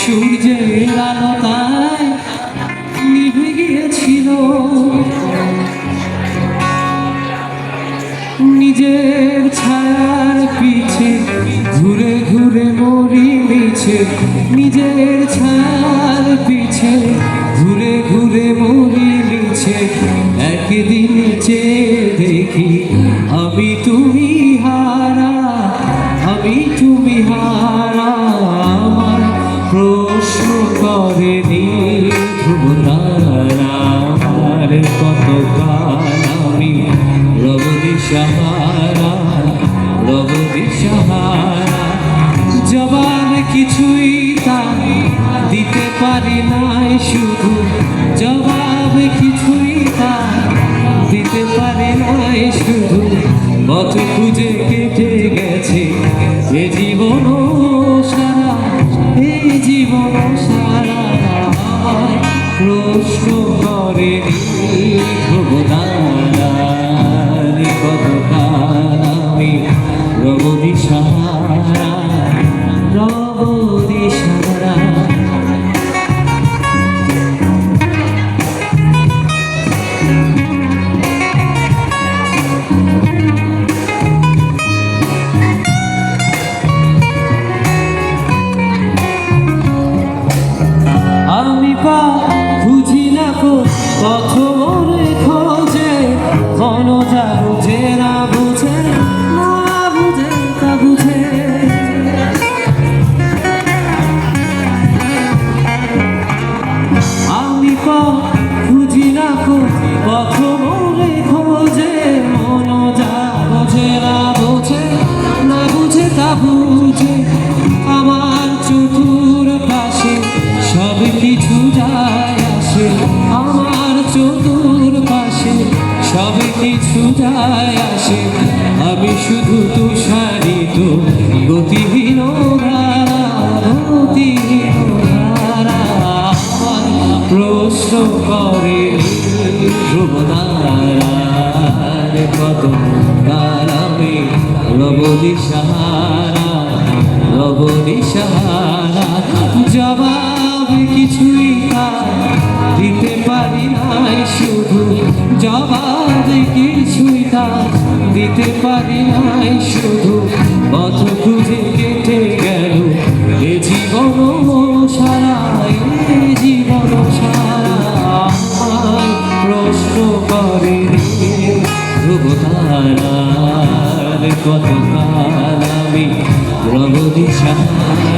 সূর্যের আলোতায় নিভে গিয়েছিল। নিজের ছায়ার পিছে ঘুরে ঘুরে মরি মিছে। নিজের ছায়ার পিছে ঘুরে ঘুরে মরি মিছে। একদিন চেয়ে দেখি, আমি তুমি হারা, আমি তুমি হারা। প্রশ্ন করেনি ধ্রুব তারা কত কাল আমি রবদি সাহারা সাহারা। জবাব কিছুই তাই দিতে পারি নাই শুধু। জবাব কিছুই তাই দিতে পারি নাই শুধু। পথ খুঁজে কেটে গেছে জীবন সারা প্রশ্ন করে ভগবান। আমি পা কিছু যায় আসে, আমি শুধু তুষারিত গতিহীন প্রশ্ন করে ধ্রুবতারার কত আমি রবদি সাহারা রবদি সাহারা জবাব কিছুই দিতে পারি শুধু জবাব কিছুই তার দিতে পারি নাই, শুধু পথ খুঁজে কেটে গেল। এ জীবন সারা, এ জীবন সারা প্রশ্ন করে ধ্রুবতারার কত কাল আমি সারা সারা